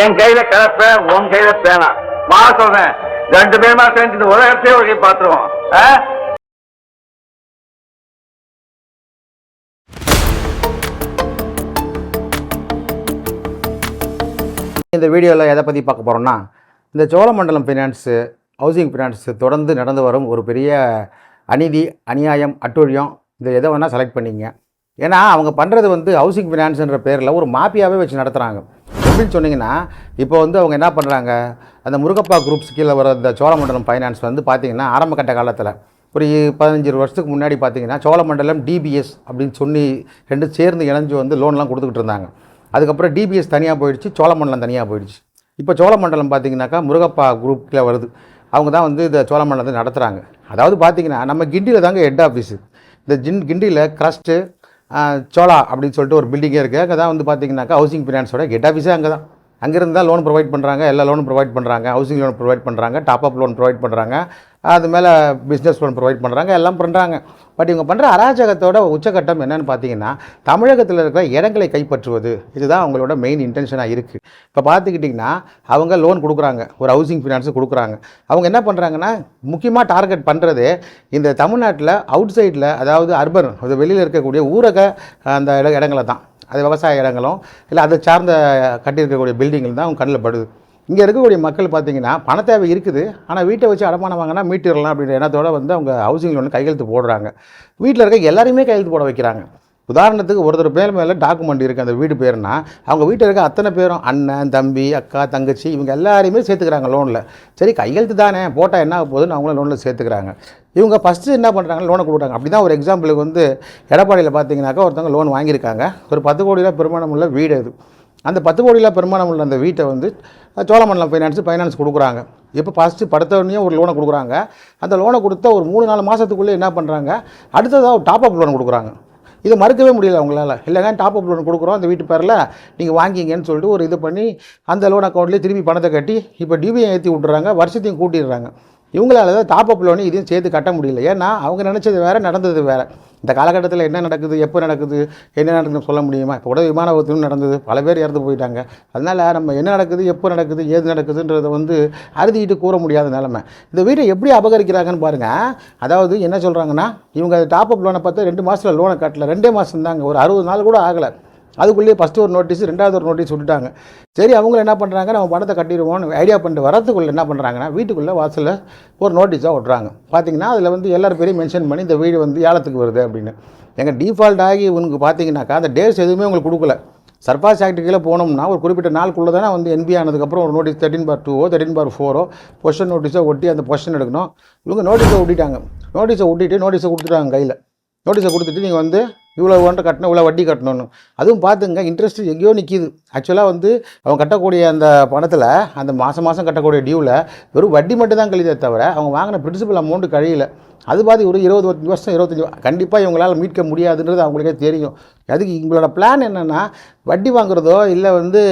என் கையில கலப்ப உன் கையில பேனா. மா சொல்றேன். ரெண்டு பேருமா சேர்ந்து இந்த உலகத்தையே ஒரு கை இந்த வீடியோவில் எதை பற்றி பார்க்க போகிறோம்னா இந்த சோழமண்டலம் ஃபினான்ஸு ஹவுசிங் ஃபினான்ஸு தொடர்ந்து நடந்து வரும் ஒரு பெரிய அநீதி அநியாயம் அட்டூழியம் இதை எதை வேணால் செலக்ட் பண்ணிங்க. ஏன்னா அவங்க பண்ணுறது வந்து ஹவுசிங் ஃபினான்ஸுன்ற பேரில் ஒரு மாஃபியாவே வச்சு நடத்துகிறாங்க அப்படின்னு சொன்னீங்கன்னா இப்போ வந்து அவங்க என்ன பண்ணுறாங்க அந்த முருகப்பா குரூப்ஸ் கீழே வர இந்த சோழமண்டலம் ஃபைனான்ஸ் வந்து பார்த்தீங்கன்னா ஆரம்ப கட்ட காலத்தில். ஒரு பதினஞ்சு வருஷத்துக்கு முன்னாடி பார்த்தீங்கன்னா சோழமண்டலம் டிபிஎஸ் அப்படின்னு சொல்லி ரெண்டு சேர்ந்து இணைஞ்சு வந்து லோன்லாம் கொடுத்துக்கிட்டு இருந்தாங்க. அதுக்கப்புறம் டிபிஎஸ் தனியாக போயிடுச்சு சோழமண்டலம் தனியாக போயிடுச்சு. இப்போ சோழமண்டலம் பார்த்தீங்கன்னாக்கா முருகப்பா குரூப்பில் வருது. அவங்க தான் வந்து இந்த சோழமண்டலத்தை நடத்துகிறாங்க அதாவது பார்த்தீங்கன்னா நம்ம கிண்டியில் தாங்க ஹெட் ஆஃபீஸு இந்த ஜின் கிண்டியில் க்ரஸ்ட்டு சோலா அப்படின்னு சொல்லிட்டு ஒரு பில்டிங்கே இருக்குது அங்கே தான் வந்து பார்த்திங்கனாக்கா ஹவுசிங் ஃபினான்ஸோட ஹெட் ஆஃபீஸே அங்கே தான் அங்கேருந்து தான் லோன் ப்ரொவைட் பண்ணுறாங்க எல்லா லோனும் ப்ரொவைட் பண்ணுறாங்க ஹவுசிங் லோன் ப்ரொவைட் பண்ணுறாங்க டாப் அப் லோன் ப்ரொவைட் பண்ணுறாங்க அது மேலே பிஸ்னஸ் லோன் ப்ரொவைட் பண்ணுறாங்க எல்லாம் பண்ணுறாங்க பட் இவங்க பண்ணுற அராஜகத்தோட உச்சகட்டம் என்னென்னு பார்த்தீங்கன்னா தமிழகத்தில் இருக்கிற இடங்களை கைப்பற்றுவது. இதுதான் அவங்களோட மெயின் இன்டென்ஷனாக இருக்குது இப்போ பார்த்துக்கிட்டிங்கன்னா அவங்க லோன் கொடுக்குறாங்க ஒரு ஹவுசிங் ஃபினான்ஸு கொடுக்குறாங்க. அவங்க என்ன பண்ணுறாங்கன்னா முக்கியமாக டார்கெட் பண்ணுறது இந்த தமிழ்நாட்டில் அவுட் சைடில் அதாவது அர்பன் அது வெளியில் இருக்கக்கூடிய ஊரக அந்த இட இடங்களை தான் அது விவசாய இடங்களும் இல்லை அதை சார்ந்த கட்டியிருக்கக்கூடிய பில்டிங்கில் தான் அவங்க கண்ணில் படுது. இங்கே இருக்கக்கூடிய மக்கள் பார்த்தீங்கன்னா பண தேவை இருக்குது. ஆனால் வீட்டை வச்சு அடமானம் வாங்கினா மீட்டிடலாம் அப்படின்ற எண்ணத்தோட வந்து அவங்க ஹவுசிங் லோன் கையெழுத்து போடுறாங்க. வீட்டில் இருக்க எல்லாருமே கையெழுத்து போட வைக்கிறாங்க. உதாரணத்துக்கு ஒருத்தர் பேர் மேலே டாக்குமெண்ட் இருக்குது அந்த வீடு பேருனா அவங்க வீட்டில் இருக்க அத்தனை பேரும் அண்ணன் தம்பி அக்கா தங்கச்சி இவங்க எல்லாரையுமே சேர்த்துக்கிறாங்க லோனில் சரி கையெழுத்து தானே போட்டால் என்ன ஆக போகுதுன்னு அவங்களும் லோனில் சேர்த்துக்கிறாங்க. இவங்க ஃபஸ்ட்டு என்ன பண்ணுறாங்க லோனை கொடுக்குறாங்க. அப்படி தான் ஒரு எக்ஸாம்பிளுக்கு வந்து எடப்பாடியில் பார்த்தீங்கன்னாக்கா ஒருத்தவங்க லோன் வாங்கியிருக்காங்க. ஒரு பத்து கோடி ரூபா பெருமானம் உள்ள வீடு அது. அந்த பத்து கோடியில் பெருமானம் உள்ள அந்த வீட்டை வந்து சோழமண்டலம் ஃபைனான்ஸ் ஃபைனான்ஸ் கொடுக்குறாங்க. இப்போ ஃபஸ்ட்டு படுத்தவொடனே ஒரு லோனை கொடுக்குறாங்க. அந்த லோனை கொடுத்தா ஒரு மூணு நாலு மாதத்துக்குள்ளே என்ன பண்ணுறாங்க அடுத்ததாக ஒரு டாப் அப் லோன் கொடுக்குறாங்க. இதை மறுக்கவே முடியல அவங்களால. இல்லைங்க டாப் அப் லோன் கொடுக்குறோம் அந்த வீட்டு பேரில் நீங்கள் வாங்கிங்கன்னு சொல்லிட்டு ஒரு இது பண்ணி அந்த லோன் அக்கௌண்ட்லேயே திரும்பி பணத்தை கட்டி இப்போ டிபிஐ ஏற்றி விட்றாங்க வருஷத்தையும் கூட்டிடுறாங்க. இவங்களால தான் டாப் அப் இதையும் சேர்த்து கட்ட முடியல. ஏன்னா அவங்க நினச்சது வேறு நடந்தது வேறு. இந்த காலகட்டத்தில் என்ன நடக்குது எப்போ நடக்குது என்ன நடக்குதுன்னு சொல்ல முடியுமா? இப்போ கூட விமான விபத்தும் நடந்தது பல பேர் இறந்து போயிட்டாங்க. அதனால் நம்ம என்ன நடக்குது எப்போ நடக்குது ஏது நடக்குதுன்றதை வந்து அறுதிட்டு கூற முடியாத நிலமை. இந்த வீட்டை எப்படி அபகரிக்கிறாங்கன்னு பாருங்கள் அதாவது என்ன சொல்கிறாங்கன்னா இவங்க டாப் அப் லோனை பார்த்தா ரெண்டு மாதத்தில் லோனை கட்டல. ரெண்டே மாதம் தாங்க ஒரு அறுபது நாள் கூட ஆகலை. அதுக்குள்ளேயே ஃபஸ்ட்டு ஒரு நோட்டீஸ் ரெண்டாவது ஒரு நோட்டீஸ் விட்டுட்டாங்க சரி அவங்கள என்ன பண்ணுறாங்க நம்ம பணத்தை கட்டிடுவோம்னு ஐடியா பண்ணிட்டு வரத்துக்குள்ளே என்ன பண்ணுறாங்கன்னா வீட்டுக்குள்ளே வாசலில் ஒரு நோட்டீஸாக விட்றாங்க பார்த்தீங்கன்னா அதில் வந்து எல்லார் பேரையும் மென்ஷன் பண்ணி இந்த வீடு வந்து ஏலத்துக்கு வருது அப்படின்னு. எங்கள் டிஃபால்ட் ஆகி உனக்கு பார்த்தீங்கன்னாக்கா அந்த டேட்ஸ் எதுவுமே உங்களுக்கு கொடுக்கல. சர்பாஸ் ஆக்ட் கீழே போனோம்னா ஒரு குறிப்பிட்ட நாளுக்குள்ளே தானே வந்து என்பி ஆனதுக்கப்புறம் ஒரு நோட்டீஸ் தேர்ட்டின் பார் டூவோ தேர்ட்டின் பார் ஃபோரோ பொஷன் நோட்டீஸோ ஒட்டி அந்த பொஷன் எடுக்கணும். இவங்க நோட்டீஸை ஒட்டிட்டாங்க. நோட்டீஸை ஒட்டிட்டு நோட்டீஸை கொடுத்துட்டாங்க கையில். நோட்டீஸை கொடுத்துட்டு நீங்கள் வந்து இவ்வளோ ஒன்றை கட்டணும் இவ்வளோ வட்டி கட்டணும்னு. அதுவும் பார்த்துங்க இன்ட்ரெஸ்ட் எங்கேயோ நிற்கிது ஆக்சுவலாக வந்து அவங்க கட்டக்கூடிய அந்த பணத்தில் அந்த மாதம் மாதம் கட்டக்கூடிய டியூவில் வெறும் வட்டி மட்டும் தான் கழிதே தவிர அவங்க வாங்கின பிரின்சிபல் அமௌண்ட்டு கழியல. அது பாதி ஒரு இருபது வருஷம் இருபத்தஞ்சி கண்டிப்பாக இவங்களால் மீட்க முடியாதுன்றது அவங்களுக்கே தெரியும். அதுக்கு இவங்களோட பிளான் என்னென்னா வட்டி வாங்குறதோ இல்லை வந்து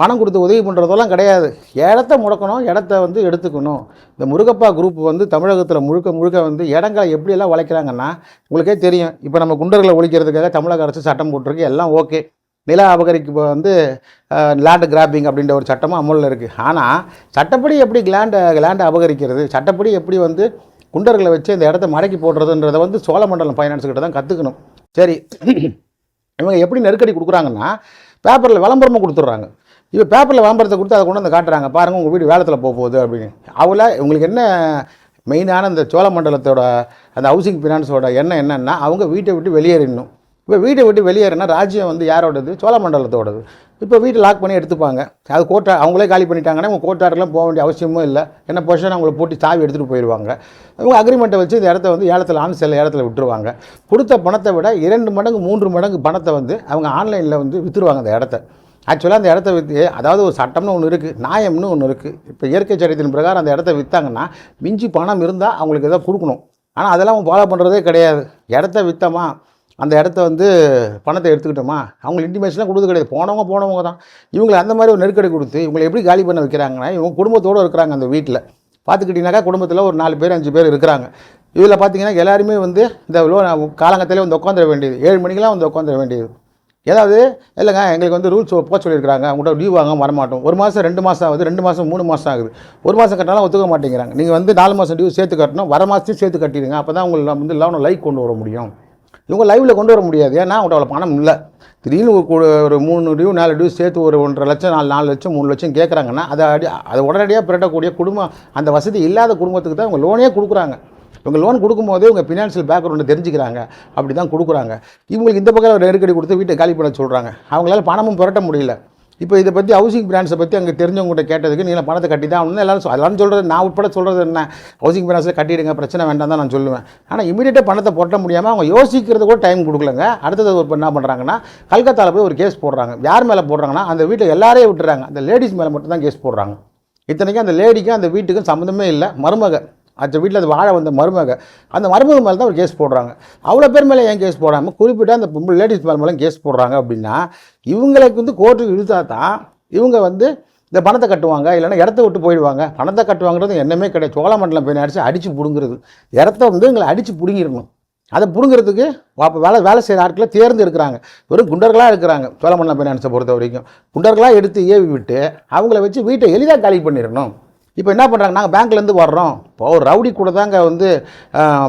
பணம் கொடுத்து உதவி பண்ணுறதெல்லாம் கிடையாது. இடத்த முடக்கணும் இடத்த வந்து எடுத்துக்கணும். இந்த முருகப்பா குரூப் வந்து தமிழகத்தில் முழுக்க முழுக்க வந்து இடங்களை எப்படியெல்லாம் உழைக்கிறாங்கன்னா உங்களுக்கே தெரியும். இப்போ நம்ம குண்டர்களை ஒழிக்கிறதுக்காக தமிழக அரசு சட்டம் போட்டிருக்கு. எல்லாம் ஓகே. நில அபகரிக்கு வந்து லேண்டு கிராப்பிங் அப்படின்ற ஒரு சட்டமும் அமலில் இருக்குது ஆனால் சட்டப்படி எப்படி லேண்டை லேண்டை அபகரிக்கிறது? சட்டப்படி எப்படி வந்து குண்டர்களை வச்சு இந்த இடத்த மடக்கி போடுறதுன்றதை வந்து சோழமண்டலம் ஃபைனான்ஸ் கிட்ட தான் கற்றுக்கணும் சரி. இவங்க எப்படி நெருக்கடி கொடுக்குறாங்கன்னா பேப்பரில் விளம்பரமும் கொடுத்துட்றாங்க. இப்போ பேப்பரில் விளம்பரத்தை கொடுத்து அதை கொண்டு வந்து காட்டுறாங்க. பாருங்கள் உங்கள் வீடு வேலத்தில் போக போகுது அப்படின்னு. அவள உங்களுக்கு என்ன மெயினான இந்த சோழமண்டலத்தோட அந்த ஹவுசிங் ஃபினான்ஸோட எண்ணம் என்னென்னா அவங்க வீட்டை விட்டு வெளியேறிடணும். இப்போ வீட்டை விட்டு வெளியேறினா ராஜ்யம் வந்து யாரோடது? சோழமண்டலத்தோடது. இப்போ வீட்டை லாக் பண்ணி எடுத்துப்பாங்க. அது கோட்டா அவங்களே காலி பண்ணிட்டாங்கன்னா உங்கள் கோட்டாரெலாம் போக வேண்டிய அவசியமும் இல்லை. என்ன பொசிஷன் அவங்கள போட்டு சாவி எடுத்துகிட்டு போயிடுவாங்க. இவங்க அக்ரிமெண்ட்டை வச்சு இந்த இடத்த வந்து ஏலத்தில் ஆன் செல்ல இடத்துல விட்டுருவாங்க. கொடுத்த பணத்தை விட இரண்டு மடங்கு மூன்று மடங்கு பணத்தை வந்து அவங்க ஆன்லைனில் வந்து விற்றுருவாங்க அந்த இடத்த. ஆக்சுவலாக அந்த இடத்த விற்று அதாவது ஒரு சட்டம்னு ஒன்று இருக்குது நியாயம்னு ஒன்று இருக்குது இப்போ இயற்கை சட்டத்தின் பிரகாரம் அந்த இடத்த விற்றாங்கன்னா மிஞ்சி பணம் இருந்தால் அவங்களுக்கு எதாவது கொடுக்கணும். ஆனால் அதெல்லாம் அவங்க ஃபாலோ பண்ணுறதே கிடையாது. இடத்த விற்றமா அந்த இடத்த வந்து பணத்தை எடுத்துக்கிட்டோமா? அவங்களுக்கு இன்டிமேஷன்லாம் கொடுத்து கிடையாது. போனவங்க போனவங்க தான். இவங்களை அந்த மாதிரி ஒரு நெருக்கடி கொடுத்து இவங்களை எப்படி காலி பண்ண வைக்கிறாங்கன்னா இவங்க குடும்பத்தோடு இருக்கிறாங்க அந்த வீட்டில். பார்த்துக்கிட்டிங்கனாக்கா குடும்பத்தில் ஒரு நாலு பேர் அஞ்சு பேர் இருக்கிறாங்க. இதில் பார்த்தீங்கன்னா எல்லாருமே வந்து இந்த லோன் காலங்கத்திலே வந்து உட்காந்துட வேண்டியது. ஏழு மணிக்கெலாம் வந்து உட்காந்துட வேண்டியது. ஏதாவது இல்லைங்க எங்களுக்கு வந்து ரூல்ஸ் போக சொல்லியிருக்காங்க அவங்கள்ட்ட லீவ் வாங்க வரமாட்டோம். ஒரு மாதம் ரெண்டு மாதம் ஆகுது. ரெண்டு மாதம் மூணு மாதம் ஆகுது. ஒரு மாதம் கட்டினாலும் ஒத்துக்க மாட்டேங்கிறாங்க. நீங்கள் வந்து நாலு மாதம் டியூ சேர்த்து கட்டணும். வர மாதத்தையும் சேர்த்து கட்டிடுங்க. அப்போ தான் உங்களுக்கு வந்து லோனை லைக் கொண்டு வர முடியும். இவங்க லைவில் கொண்டு வர முடியாது. ஏன்னா அவங்கள்ட்ட அவ்வளோ பணம் இல்லை. திடீர்னு ஒரு ஒரு மூணு டியூ நாலு டியூ சேர்த்து ஒரு ஒன்றரை லட்சம் நாலு நாலு லட்சம் மூணு லட்சம் கேட்குறாங்கன்னா அதை அடி அதை உடனடியாக பிரட்டக்கூடிய குடும்பம் அந்த வசதி இல்லாத குடும்பத்துக்கு தான் இவங்க லோனே கொடுக்குறாங்க. இவங்க லோன் கொடுக்கும்போதே இவங்க ஃபினான்ஷியல் பேக்ரவுண்டு தெரிஞ்சுக்கிறாங்க. அப்படி தான் கொடுக்குறாங்க. இவங்களுக்கு இந்த பக்கம் ஒரு நெருக்கடி கொடுத்து வீட்டை காலி பண்ண சொல்கிறாங்க அவங்களால பணமும் புரட்ட முடியல. இப்போ இதை பற்றி ஹவுசிங் பிரான்ஸை பற்றி அங்கே தெரிஞ்சவங்ககிட்ட கேட்டதுக்கு நீங்கள் பணத்தை கட்டி தான் ஆகணும் எல்லாரும் எல்லாரும் சொல்கிறது நான் உட்பட சொல்கிறது என்ன? ஹவுசிங் பிரான்ஸில் கட்டிடுங்க பிரச்சனை வேண்டாம் தான் நான் சொல்லுவேன். ஆனால் இமீடியட்டாக பணத்தை போட்ட முடியாமல் அவங்க யோசிக்கிறது கூட டைம் கொடுக்கலங்க. அடுத்தது ஒரு என்ன பண்ணுறாங்கன்னா கல்கத்தாவில் போய் ஒரு கேஸ் போடுறாங்க. யார் மேலே போடுறாங்கன்னா அந்த வீட்டில் எல்லாரையும் விட்டுறாங்க. அந்த லேடிஸ் மேலே மட்டும் தான் கேஸ் போடுறாங்க. இத்தனைக்கும் அந்த லேடிக்கும் அந்த வீட்டுக்கும் சம்மந்தமே இல்லை. மருமக. அந்த வீட்டில் அது வாழ வந்த மருமக அந்த மருமக மேலே தான் ஒரு கேஸ் போடுறாங்க. அவ்வளோ பேர் மேலே ஏன் கேஸ் போடாமல் குறிப்பிட்ட அந்த லேடிஸ் மேலே மேலே கேஸ் போடுறாங்க அப்படின்னா இவங்களுக்கு வந்து கோர்ட்டுக்கு இழுத்தா தான் இவங்க வந்து இந்த பணத்தை கட்டுவாங்க இல்லைன்னா இடத்த விட்டு போயிடுவாங்க. பணத்தை கட்டுவாங்கிறது என்னமே கிடையாது. சோழமண்டலம் போய் அடித்து அடித்து பிடுங்குறது. இடத்த வந்து எங்களை அடித்து பிடுங்கிடணும். அதை பிடுங்கிறதுக்கு அப்போ வேலை வேலை செய்கிற ஆட்களை தேர்ந்தெடுக்கிறாங்க வெறும் குண்டர்களாக இருக்கிறாங்க. சோழமண்டலம் ஃபைனான்ஸை பொறுத்த வரைக்கும். குண்டர்களாக எடுத்து ஏவி விட்டு அவங்கள வச்சு வீட்டை எளிதாக காலி பண்ணிடணும். இப்போ என்ன பண்ணுறாங்க நாங்கள் பேங்க்லேருந்து வர்றோம். இப்போ ஒரு ரவுடி கூட தாங்க வந்து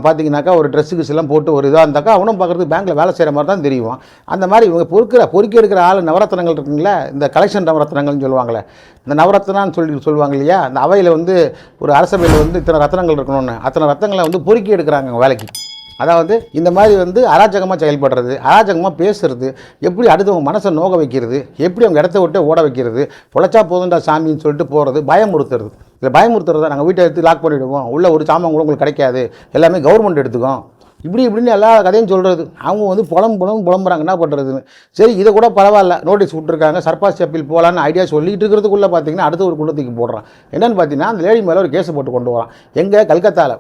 பார்த்தீங்கன்னாக்கா ஒரு ட்ரெஸ்ஸுக்கு எல்லாம் போட்டு ஒரு இதாக இருந்தாக்கா அவனும் பார்க்குறதுக்கு பேங்க்கில் வேலை செய்கிற மாதிரி தான் தெரியும். அந்த மாதிரி இவங்க பொறுக்கிற பொறுக்கி எடுக்கிற ஆள் நவரத்னங்கள் இருக்குங்களே இந்த கலெக்ஷன் நவரத்னங்கள்னு சொல்லுவாங்களே இந்த நவரத்னான்னு சொல்லி சொல்லுவாங்க இல்லையா அந்த அவையில் வந்து ஒரு அரசவையில் வந்து இத்தனை ரத்னங்கள் இருக்கணும்னு. அத்தனை ரத்தங்களை வந்து பொறுக்கி எடுக்கிறாங்க வேலைக்கு. அதாவது இந்த மாதிரி வந்து அராஜகமாக செயல்படுறது அராஜகமாக பேசுறது எப்படி அடுத்தவங்க மனசை நோக வைக்கிறது எப்படி அவங்க இடத்த விட்டு ஓட வைக்கிறது பொழைச்சா போதுண்டா சாமின்னு சொல்லிட்டு போகிறது பயமுறுத்துறது. இல்லை பயமுறுத்துறதா நாங்கள் வீட்டை எடுத்து லாக் பண்ணிவிடுவோம் உள்ள ஒரு சாமான் கூட உங்களுக்கு கிடைக்காது. எல்லாமே கவர்மெண்ட் எடுத்துக்கும். இப்படி இப்படின்னு எல்லா கதையும் சொல்கிறது அவங்க வந்து புலம் புலம் புலம்புறாங்க. என்ன பண்ணுறதுன்னு சரி இதை கூட பரவாயில்ல. நோட்டீஸ் விட்ருக்காங்க சர்பாஸ் அப்பீல் போகலான்னு ஐடியா சொல்லிட்டு இருக்கிறதுக்குள்ளே பார்த்தீங்கன்னா அடுத்த ஒரு குண்டத்துக்கு போடுறான். என்னென்னு பார்த்தீங்கன்னா அந்த லேடி மேலே ஒரு கேஸை போட்டு கொண்டு வரான். எங்கே? கல்கத்தாவில்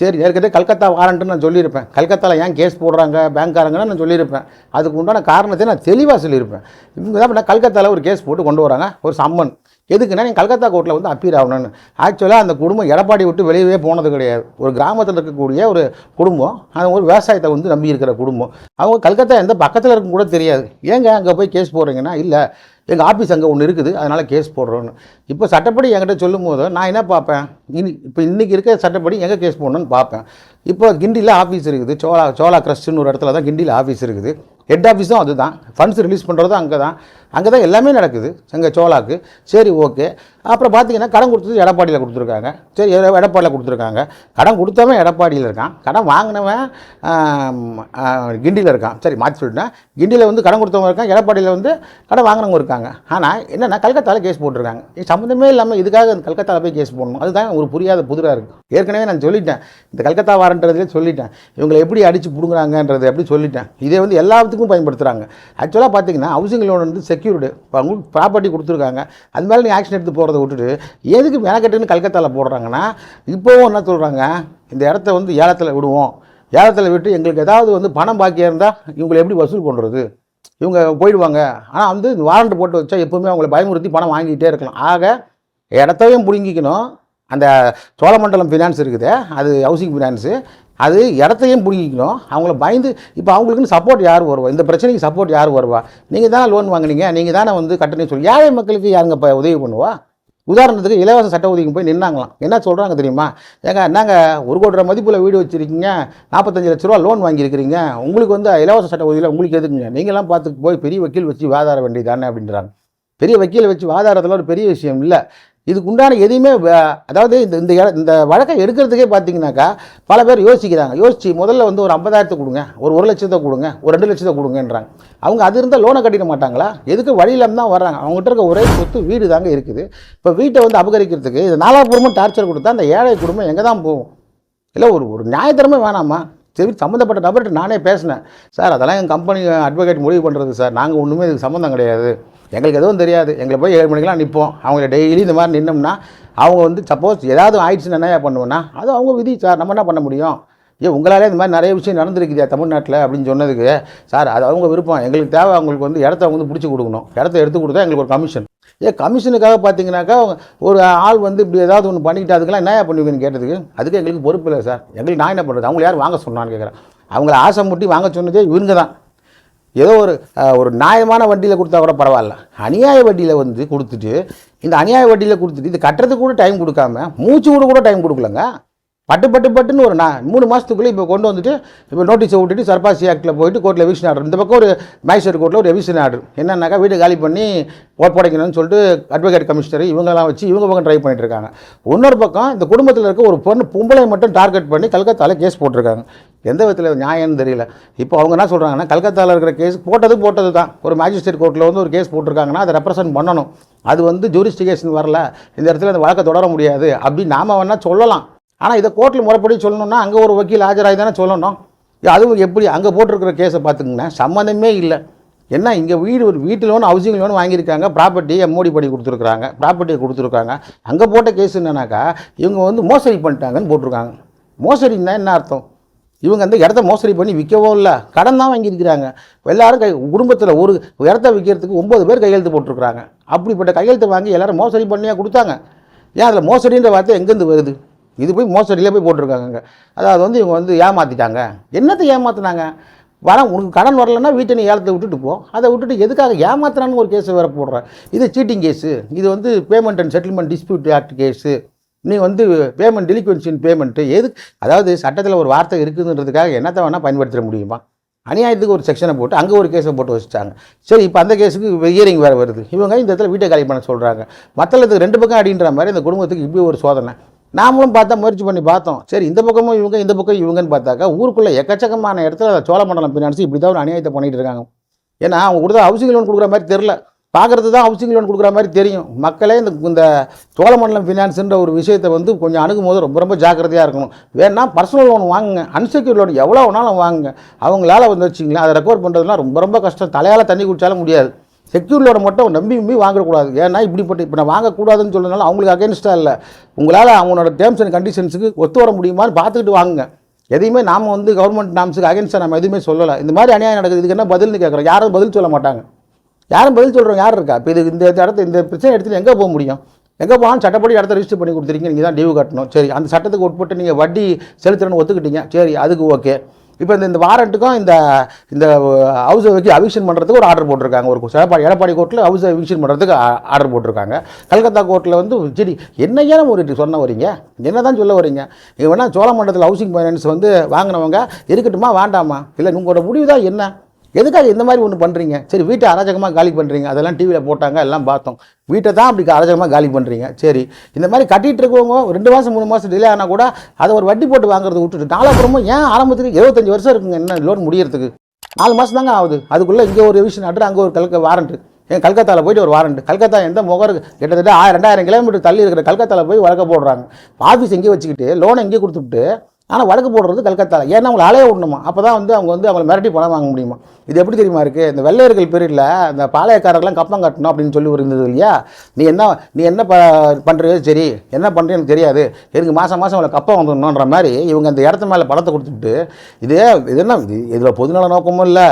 சரி ஏற்கனவே கல்கத்தா வாரண்ட்டுன்னு நான் சொல்லியிருப்பேன். கல்கத்தாவில் ஏன் கேஸ் போடுறாங்க பேங்க்காரங்கன்னு நான் சொல்லியிருப்பேன். அதுக்கு உண்டான காரணத்தை நான் தெளிவாக சொல்லியிருப்பேன். இவங்க தான் பண்ண கல்கத்தாவில் ஒரு கேஸ் போட்டு கொண்டு வராங்க ஒரு சம்மன். எதுக்குன்னா நீங்கள் கல்கத்தா கோர்ட்டில் வந்து அப்பீர் ஆகணும்னு. ஆக்சுவலாக அந்த குடும்பம் எடப்பாடி விட்டு வெளியவே போனது கிடையாது. ஒரு கிராமத்தில் இருக்கக்கூடிய ஒரு குடும்பம் அது ஒரு விவசாயத்தை வந்து நம்பி இருக்கிற குடும்பம். அவங்க கல்கத்தா எந்த பக்கத்தில் இருக்கும் கூட தெரியாது. ஏங்க அங்கே போய் கேஸ் போடுறீங்கன்னா இல்லை எங்கள் ஆஃபீஸ் அங்கே ஒன்று இருக்குது அதனால் கேஸ் போடுறோன்னு. இப்போ சட்டப்படி என்கிட்ட சொல்லும் போது நான் என்ன பார்ப்பேன்? இனி இப்போ இன்றைக்கி இருக்க சட்டப்படி எங்கே கேஸ் போடணும்னு பார்ப்பேன். இப்போ கிண்டியில் ஆஃபீஸ் இருக்குது சோலா சோலா கிரஸ்ட்னு ஒரு இடத்துல தான் கிண்டியில் ஆஃபீஸ் இருக்குது. ஹெட் ஆஃபீஸும் அதுதான். ஃபண்ட்ஸ் ரிலீஸ் பண்ணுறதும் அங்கே தான் அங்கே தான் எல்லாமே நடக்குது எங்கள் சோலாக்கு. சரி ஓகே அப்புறம் பார்த்தீங்கன்னா கடன் கொடுத்தது எடப்பாடியில் கொடுத்துருக்காங்க. சரி எடப்பாடியில் கொடுத்துருக்காங்க. கடன் கொடுத்தவன் எடப்பாடியில் இருக்கான். கடன் வாங்கினவன் கிண்டியில் இருக்கான். சரி மாற்றி சொல்லிட்டேன். கிண்டியில் வந்து கடன் கொடுத்தவங்க இருக்கான் எடப்பாடியில் வந்து கடன் வாங்கினவங்க இருக்காங்க. ஆனால் என்னென்னா கல்கத்தாவில் கேஸ் போட்டிருக்காங்க. இது சம்மந்தமே இல்லாமல் இதுக்காக அந்த கல்கத்தாவில் போய் கேஸ் போடணும். அதுதான் ஒரு புரியாத புதிராக இருக்குது ஏற்கனவே நான் சொல்லிட்டேன். இந்த கல்கத்தா வாரன்றதுலேயே சொல்லிட்டேன். இவங்களை எப்படி அடித்து பிடுங்குறாங்கன்றது அப்படி சொல்லிட்டேன். இதே வந்து எல்லாத்துக்கும் பயன்படுத்துகிறாங்க ஆக்சுவலாக பார்த்தீங்கன்னா ஹவுசிங் லோன் வந்து செக்யூர்டு அவங்களுக்கு ப்ராப்பர்ட்டி கொடுத்துருக்காங்க. அது மேலே நீ ஆக்ஷன் எடுத்து போகிறத விட்டுட்டு எதுக்கு மெனக்கட்டுன்னு கல்கத்தாவில் போடுறாங்கன்னா இப்போவும் என்ன சொல்கிறாங்க இந்த இடத்த வந்து ஏலத்தில் விடுவோம். ஏலத்தில் விட்டு எங்களுக்கு ஏதாவது வந்து பணம் பாக்கியாக இருந்தால் இவங்களை எப்படி வசூல் பண்ணுறது இவங்க போயிடுவாங்க. ஆனால் வந்து வாரண்ட் போட்டு வச்சா எப்போவுமே அவங்கள பயமுறுத்தி பணம் வாங்கிட்டே இருக்கலாம். ஆக இடத்தையும் பிடுங்கிக்கணும். அந்த சோழமண்டலம் ஃபினான்ஸ் இருக்குது. அது ஹவுசிங் ஃபினான்ஸு அது இடத்தையும் பிடிக்கணும் அவங்கள பயந்து இப்போ அவங்களுக்குன்னு சப்போர்ட் யார் வருவா? இந்த பிரச்சனைக்கு சப்போர்ட் யார் வருவா? நீங்கள் தானே லோன் வாங்குனீங்க. நீங்கள் தானே வந்து கட்டணம் சொல்லி ஏழை மக்களுக்கு யாருங்க இப்போ உதவி பண்ணுவா? உதாரணத்துக்கு இலவச சட்ட உதவிக்கு போய் நின்னாங்களாம். என்ன சொல்கிறாங்க தெரியுமா? ஏங்க என்னங்க ஒரு கோடி ரூபா மதிப்பில் வீடு வச்சுருக்கீங்க நாற்பத்தஞ்சு லட்ச ரூபா லோன் வாங்கியிருக்கிறீங்க உங்களுக்கு வந்து இலவச சட்ட உதவியில் உங்களுக்கு எதுக்குங்க? நீங்களாம் பார்த்து போய் பெரிய வக்கீல் வச்சு வாதாட வேண்டியதானே அப்படின்றாங்க. பெரிய வக்கீலை வச்சு வாதாடுறதுல ஒரு பெரிய விஷயம் இல்லை. இதுக்கு உண்டான எதையுமே அதாவது இந்த இந்த இந்த வழக்கை எடுக்கிறதுக்கே பார்த்தீங்கன்னாக்கா பல பேர் யோசிக்கிறாங்க. யோசிச்சு முதல்ல வந்து ஒரு ஐம்பதாயிரத்தை கொடுங்க ஒரு ஒரு லட்சத்தை கொடுங்க ஒரு ரெண்டு லட்சத்தை கொடுங்கன்றாங்க. அவங்க அது இருந்தால் லோனை கட்டிட மாட்டாங்களா? எதுக்கு வழி இல்லாமல் தான் வர்றாங்க. அவங்ககிட்ட இருக்க ஒரே சொத்து வீடு தாங்க இருக்குது. இப்போ வீட்டை வந்து அபகரிக்கிறதுக்கு இது நாலாபுரமும் டார்ச்சர் கொடுத்தா அந்த ஏழை குடும்பம் எங்கே தான் போகும்? இல்லை ஒரு ஒரு நியாயத்தரமே வேணாமா? சரி சம்மந்தப்பட்ட நபர்கிட்ட நானே பேசினேன். சார் அதெல்லாம் எங்கள் கம்பெனி அட்வொகேட் முடிவு பண்ணுறது சார். நாங்கள் ஒன்றுமே இதுக்கு சம்மந்தம் கிடையாது. எங்களுக்கு எதுவும் தெரியாது. எங்களை போய் ஏழு மணிக்கெலாம் நிற்போம் அவங்கள டெய்லி இந்த மாதிரி நின்னோம்னா அவங்க வந்து சப்போஸ் ஏதாவது ஆயிடுச்சுன்னு என்ன பண்ணுவேன்னா அது அவங்க விதி சார். நம்ம என்ன பண்ண முடியும்? ஏன் உங்களாலே இந்த மாதிரி நிறைய விஷயம் நடந்திருக்குதா தமிழ்நாட்டில் அப்படின்னு சொன்னதுக்கு சார் அது அவங்க விருப்பம். எங்களுக்கு தேவை அவங்களுக்கு வந்து இடத்த அவங்க வந்து பிடிச்சி கொடுக்கணும். இடத்த எடுத்து கொடுத்தா எங்களுக்கு ஒரு கமிஷன் ஏன் கமிஷனுக்காக பார்த்தீங்கன்னாக்கா ஒரு ஆள் வந்து இப்படி ஏதாவது ஒன்று பண்ணிக்கிட்டு அதுக்கெல்லாம் என்ன பண்ணுவீங்கன்னு கேட்டதுக்கு அதுக்கு எங்களுக்கு பொறுப்பு இல்லை சார். எங்களுக்கு நான் என்ன பண்ணுறது அவங்க யார் வாங்க சொன்னான்னு கேட்குறேன். அவங்கள ஆசை முட்டி வாங்க சொன்னதே இவங்க தான். ஏதோ ஒரு ஒரு நியாயமான வட்டியில் கொடுத்தா கூட பரவாயில்ல. அநியாய வட்டியில் வந்து கொடுத்துட்டு இந்த அநியாய வட்டியில் கொடுத்துட்டு இது கட்டுறதுக்கு கூட டைம் கொடுக்காம மூச்சு கூட கூட டைம் கொடுக்கலங்க. பட்டு பட்டு பட்டுன்னு ஒரு நான் மூணு மாதத்துக்குள்ளே இப்போ கொண்டு வந்துட்டு இப்போ நோட்டீஸை விட்டுட்டு சர்பாசி ஆக்டில் போயிட்டு கோர்ட்டில் எவிஷன் ஆர்டர் இந்த பக்கம் ஒரு மேஜிஸ்ட்ரேட் கோர்ட்டில் ஒரு எவிஷன் ஆர்டர் என்னன்னாக்கா வீடு காலி பண்ணி போடைக்கணும்னு சொல்லிட்டு அட்வொகேட் கமிஷனர் இவங்கெல்லாம் வச்சு இவங்க பக்கம் ட்ரை பண்ணிட்டு இருக்காங்க. இன்னொரு பக்கம் இந்த குடும்பத்தில் இருக்க ஒரு பொண்ணு பொம்பளை மட்டும் டார்கெட் பண்ணி கல்கத்தாவில் கேஸ் போட்டிருக்காங்க. எந்த விதத்தில் நியாயம்னு தெரியல. இப்போ அவங்க என்ன சொல்கிறாங்கன்னா கல்கத்தாவில் இருக்கிற கேஸ் போட்டது போட்டது தான் ஒரு மேஜிஸ்ட்ரேட் கோர்ட்டில் வந்து ஒரு கேஸ் போட்டிருக்காங்கன்னா அதை ரெப்ரசன்ட் பண்ணணும். அது வந்து ஜூரிஸ்டிகேஷன் வரல. இந்த இடத்துல அந்த வழக்கை தொடர முடியாது. அப்படின்னு நாம் வேணால் சொல்லலாம். ஆனால் இதை கோர்ட்டில் முறைப்படி சொல்லணும்னா அங்கே ஒரு வக்கீல் ஆஜராகி தானே சொல்லணும். அதுவும் எப்படி அங்கே போட்டிருக்கிற கேஸை பார்த்துங்கன்னா சம்மந்தமே இல்லை. என்ன இங்கே வீடு ஒரு வீட்டு லோன் ஹவுசிங் லோன் வாங்கியிருக்காங்க. ப்ராப்பர்ட்டியை மோடி பண்ணி கொடுத்துருக்குறாங்க. ப்ராப்பர்ட்டியை கொடுத்துருக்காங்க. அங்கே போட்ட கேஸ் என்னன்னாக்கா இவங்க வந்து மோசடி பண்ணிட்டாங்கன்னு போட்டிருக்காங்க. மோசடின்னா என்ன அர்த்தம்? இவங்க அந்த இடத்த மோசடி பண்ணி விற்கவும் இல்லை கடன் தான் வாங்கியிருக்கிறாங்க. எல்லாரும் கை குடும்பத்தில் ஒரு இடத்த விற்கிறதுக்கு ஒம்பது பேர் கையெழுத்து போட்டிருக்கிறாங்க. அப்படிப்பட்ட கையெழுத்து வாங்கி எல்லோரும் மோசடி பண்ணியா கொடுத்தாங்க. ஏன் அதில் மோசடின்ற வார்த்தை எங்கேருந்து வருது? இது போய் மோசடியிலே போய் போட்டிருக்காங்க அதாவது வந்து இவங்க வந்து ஏமாற்றிட்டாங்க என்னத்தை ஏமாற்றினாங்க வர உனக்கு கடன் வரலன்னா வீட்டை நீ ஏலத்தை விட்டுட்டு போ. அதை விட்டுட்டு எதுக்காக ஏமாத்துறான்னு ஒரு கேஸை வேறு போடுறேன் இது சீட்டிங் கேஸு இது வந்து payment and settlement dispute act case நீ வந்து பேமெண்ட் டெலிக்வன்சின் பேமெண்ட்டு எது அதாவது சட்டத்தில் ஒரு வார்த்தை இருக்குதுன்றதுக்காக என்னத்தை வேணால் பயன்படுத்திட முடியுமா? அநியாயத்துக்கு ஒரு செக்ஷனை போட்டு அங்கே ஒரு கேஸை போட்டு வச்சுட்டாங்க. சரி இப்போ அந்த கேஸுக்கு ஹியரிங் வேறு வருது. இவங்க இந்த இடத்துல வீட்டை காலி பண்ண சொல்கிறாங்க மற்றதுக்கு ரெண்டு பக்கம் அடின்ற மாதிரி இந்த குடும்பத்துக்கு இப்படி ஒரு சோதனை. நாமளும் பார்த்தா முயற்சி பண்ணி பார்த்தோம். சரி இந்த பக்கமும் இவங்க இந்த பக்கம் இவங்கன்னு பார்த்தாக்கா ஊருக்குள்ளே எக்கச்சக்கமான இடத்துல சோழமண்டலம் பினான்ஸ் இப்படி தான் ஒரு அநியாயத்தை பண்ணிட்டு இருக்காங்க. ஏன்னா அவங்க கொடுத்தா ஹவுசிங் லோன் கொடுக்குற மாதிரி தெரில பார்க்குறது தான் ஹவுசிங் லோன் கொடுக்குற மாதிரி தெரியும். மக்களே இந்த இந்த சோழமண்டலம் ஃபினான்ஸுன்ற ஒரு விஷயத்தை வந்து கொஞ்சம் அணுகும் போது ரொம்ப ரொம்ப ஜாக்கிரதையாக இருக்கணும். வேணா பர்சனல் லோன் வாங்குங்க. அன்செக்யூர் லோன் எவ்வளோ வேணாலும் வாங்குங்க. அவங்களால வந்து வச்சிங்களேன் அதை ரெக்கவர் பண்ணுறதுலாம் ரொம்ப ரொம்ப கஷ்டம். தலையால் தண்ணி குடிச்சாலும் முடியாது. செக்யூர் மட்டும் நம்பி நம்பி வாங்கக்கூடாது. ஏன்னா இப்படிப்பட்ட இப்போ நான் வாங்கக்கூடாதுன்னு சொல்லுறதுனால அவங்களுக்கு அகேன்ஸ்டாக இல்லை. உங்களால் அவங்களோட டேர்ம்ஸ் அண்ட் கண்டிஷன்ஸுக்கு ஒத்து வர முடியுமான்னு பார்த்துக்கிட்டு வாங்குங்க. எதையுமே நாம் வந்து கவர்மெண்ட் நாம்ஸுக்கு அகேன்ஸ்டாக நம்ம எதுவுமே சொல்லலை. இந்த மாதிரி அநியாயம் நடக்குது. இதுக்கு என்ன பதில்னு கேட்குறோம் யாரும் பதில் சொல்ல மாட்டாங்க. யாரும் பதில் சொல்கிறோம் யார் இருக்கா? இப்போ இது இந்த இடத்த இந்த பிரச்சனை எடுத்துட்டு எங்கே போக முடியும்? எங்கே போனாலும் சட்டப்படி இடத்த ரிஜிஸ்டர் பண்ணி கொடுத்துருக்கீங்க. நீங்கள் தான் டியூ கட்டணும். சரி அந்த சட்டத்துக்கு உட்பட்டு நீங்கள் வட்டி செலுத்துறேன்னு ஒத்துக்கிட்டீங்க. சரி அதுக்கு ஓகே இப்போ இந்த இந்த வாரண்ட்டுக்கும் இந்த இந்த ஹவுஸ் வச்சு அவிக்ஷன் பண்ணுறதுக்கு ஒரு ஆர்டர் போட்டிருக்காங்க. ஒரு எடப்பாடி எடப்பாடி கோர்ட்டில் ஹவுஸ் அவிக்ஷன் பண்ணுறதுக்கு ஆர்டர் போட்டிருக்காங்க. கல்கத்தா கோர்ட்டில் வந்து சரி என்ன ஏன் ஒரு சொன்ன வரீங்க? என்ன தான் சொல்ல வரீங்க? வேணால் சோழமண்டலத்தில் ஹவுசிங் ஃபைனான்ஸ் வந்து வாங்கினவங்க இருக்கட்டுமா வேண்டாமா? இல்லை உங்களோட முடிவு தான் என்ன? எதுக்காக இந்த மாதிரி ஒன்று பண்ணுறீங்க சரி வீட்டை அராஜகமாக காலி பண்ணுறீங்க அதெல்லாம் டிவியில் போட்டாங்க எல்லாம் பார்த்தோம். வீட்டை தான் அப்படி அராஜகமாக காலி பண்ணுறீங்க சரி இந்த மாதிரி கட்டிகிட்டு இருக்கவங்க ரெண்டு மாதம் மூணு மாதம் டிலே ஆனால் கூட அதை ஒரு வட்டி போட்டு வாங்குறத விட்டுட்டு நாலாப்புறமும் ஏன் ஆரம்பத்துக்கு இருபத்தஞ்சி வருஷம் இருக்குங்க என்ன லோன் முடியறதுக்கு? நாலு மாதம் தாங்க ஆகுது. அதுக்குள்ளே இங்கே ஒரு ரிவிஷன் ஆர்டர் அங்கே ஒரு கலக்க வாரண்ட் ஏன் கல்கத்தாவில் போயிட்டு ஒரு வாரண்ட் கல்கத்தா எந்த முகர்? கிட்டத்தட்ட ஆயிரம் ரெண்டாயிரம் கிலோமீட்டர் தள்ளி இருக்கிற கல்கத்தாவில் போய் வழக்க போடுறாங்க. ஆஃபீஸ் எங்கேயே வச்சுக்கிட்டு லோனை எங்கேயே கொடுத்துட்டு ஆனால் வழக்கு போடுறது கல்கத்தாவில் ஏன்னா அவங்களை அலைய விடணுமா? அப்போ தான் வந்து அவங்க வந்து அவங்களை மிரட்டி பணம் வாங்க முடியுமா? இது எப்படி தெரியுமா இருக்குது இந்த வெள்ளையர்கள் பீரியடில் இந்த பாளையக்காரர்கள்லாம் கப்பம் கட்டணும் அப்படின்னு சொல்லி இருந்தது இல்லையா? நீ என்ன நீ என்ன ப பண்ணுறது சரி. என்ன பண்ணுறது எனக்கு தெரியாது. எனக்கு மாதம் மாதம் அவளை கப்பம் வந்துடணுன்ற மாதிரி இவங்க அந்த இடத்து மேலே படத்தை கொடுத்துட்டு இது இது என்ன இது இதில் பொதுநல நோக்கமும் இல்லை.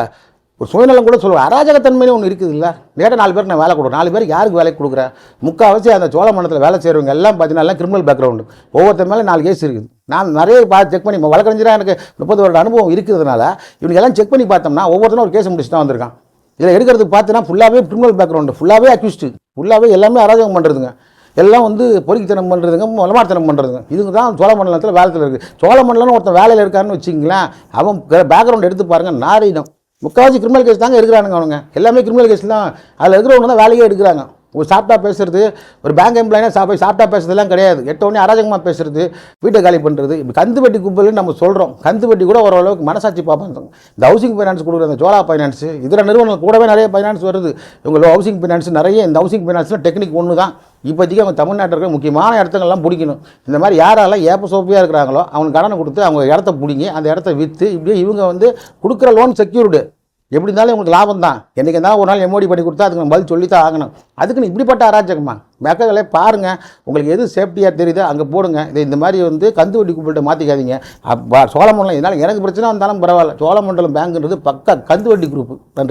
ஒரு சுயநலம் கூட சொல்லுவேன். அராஜகத்தன்மைன்னு ஒன்று இருக்குது இல்லை நேராக நாலு பேர் நான் வேலை கொடுக்குறேன். நாலு பேருக்கு யாருக்கு வேலை கொடுக்குறேன்? முக்கால்வாசி அந்த சோழமண்டலத்தில் வேலை செய்கிறவங்க எல்லாம் பார்த்தீங்கன்னா எல்லாம் கிரிமினல் பேக்ரவுண்டு ஒவ்வொருத்தர் மேலே நாலு கேஸ் இருக்குது. நான் நிறைய பார்த்து செக் பண்ணி வழக்கறிஞராக எனக்கு முப்பது வருட அனுபவம் இருக்கிறதுனால இவனுக்கு எல்லாம் செக் பண்ணி பார்த்தோம்னா ஒவ்வொருத்தரும் ஒரு கேஸ் முடிச்சுட்டு தான் வந்திருக்கான். இதில் எடுக்கிறதுக்கு பார்த்தீங்கன்னா ஃபுல்லாகவே கிரிமினல் பேக்ரவுண்டு ஃபுல்லாகவே அக்யூஸ்டு ஃபுல்லாகவே எல்லாமே அராஜகம் பண்ணுறதுங்க எல்லாம் வந்து பொறுக்கித்தனம் பண்ணுறதுங்க மலமாத்தனம் பண்ணுறதுங்க இதுக்கு தான் சோழமண்டலத்தில் வேலையில் இருக்குது சோழமண்டலம்னு ஒருத்தன் வேலையில் இருக்கான்னு வச்சிங்களேன் அவன் பேக்ரவுண்ட் எடுத்து பாருங்கள் நாரீனம் முக்கால்வாசி கிரிமினல் கேஸ் தாங்க இருக்கிறானுங்க அவனுங்க. எல்லாமே கிரிமினல் கேஸ் தான். அதில் இருக்கிறவங்க தான் வேலையே எடுக்கிறாங்க. ஒரு சாப்பிட்டா பேசுறது ஒரு பேங்க் எம்ப்ளாயினா சா போய் சாப்பிட்டா பேசுறதுலாம் கிடையாது. எட்டோடனே அராஜகமாக பேசுறது வீட்டை காலி பண்ணுறது இப்போ கந்து வட்டி கும்பல்னு நம்ம சொல்கிறோம் கந்து வட்டி கூட ஓரளவுக்கு மனசாட்சி பார்ப்பாங்க. இந்த ஹவுசிங் ஃபைனான்ஸ் கொடுக்குற அந்த ஜோலா ஃபைனான்ஸ் இதர நிறுவனங்கள் கூடவே நிறைய ஃபைனான்ஸ் வருது. இவங்களோட ஹவுசிங் ஃபைனான்ஸ் நிறைய இந்த ஹவுசிங் ஃபைனான்ஸில் டெக்னிக் ஒன்று தான் இப்போதைக்கு அவங்க தமிழ்நாட்டில் இருக்கிற முக்கியமான இடத்துங்கள்லாம் பிடிக்கணும். இந்த மாதிரி யாரெல்லாம் ஏப்ப சோப்பியாக இருக்கிறாங்களோ அவங்க கடனை கொடுத்து அவங்க இடத்த பிடிங்கி அந்த இடத்த விற்று இப்படியே இவங்க வந்து கொடுக்குற லோன் செக்யூர்டு எப்படி இருந்தாலும் உங்களுக்கு லாபம் தான் என்றைக்கு இருந்தாலும் ஒரு நாள் எம்ஓடி பண்ணி கொடுத்தா அதுக்கு நம்ம பதில் சொல்லி தான் ஆகணும். அதுக்குன்னு இப்படிப்பட்ட அராஜகமா? மெக்ககளை பாருங்கள் உங்களுக்கு எது சேஃப்டியாக தெரியுதோ அங்கே போடுங்க. இதை இந்த மாதிரி வந்து கந்து வட்டி கும்பிட்டு மாற்றிக்காதீங்க அப்போ சோழமண்டலம் இதனால் எனக்கு பிரச்சனை வந்தாலும் பரவாயில்ல. சோழமண்டலம் பேங்க்ன்றது பக்கா கந்து வட்டி குரூப் நன்றி.